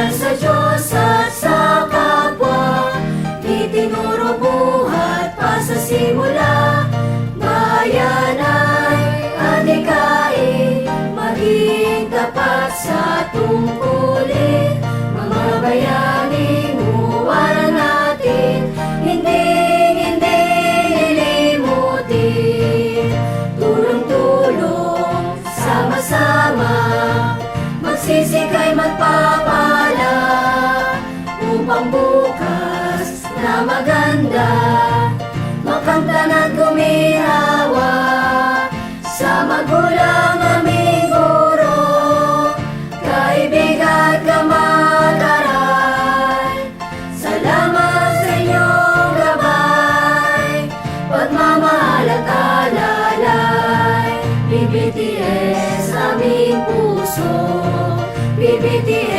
minamahal sa Diyos at sa kapwa. Itinuro buhat pa sa simula. Bayan ay adikain, maging tapat sa Yesu, bibi dia.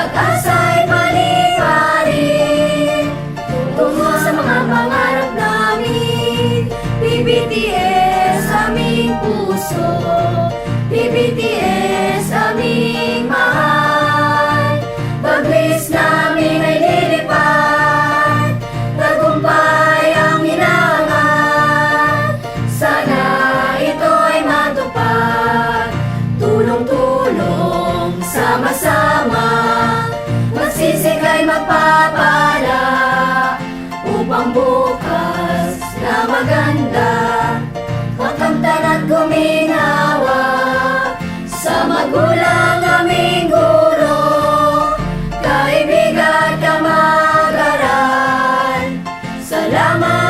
pag-asa'y mali-mali. Tungo sa mga pangarap namin. PBTS aming puso. PBTS aming mahal. Baglis namin ay lilipad Tagumpay ang inangat. Sana ito'y matupad. Tulong-tulong sama-sama. bukas na maganda Makamtan at guminawa Sa magulang aming guro Kaibigan kamagaran Salamat!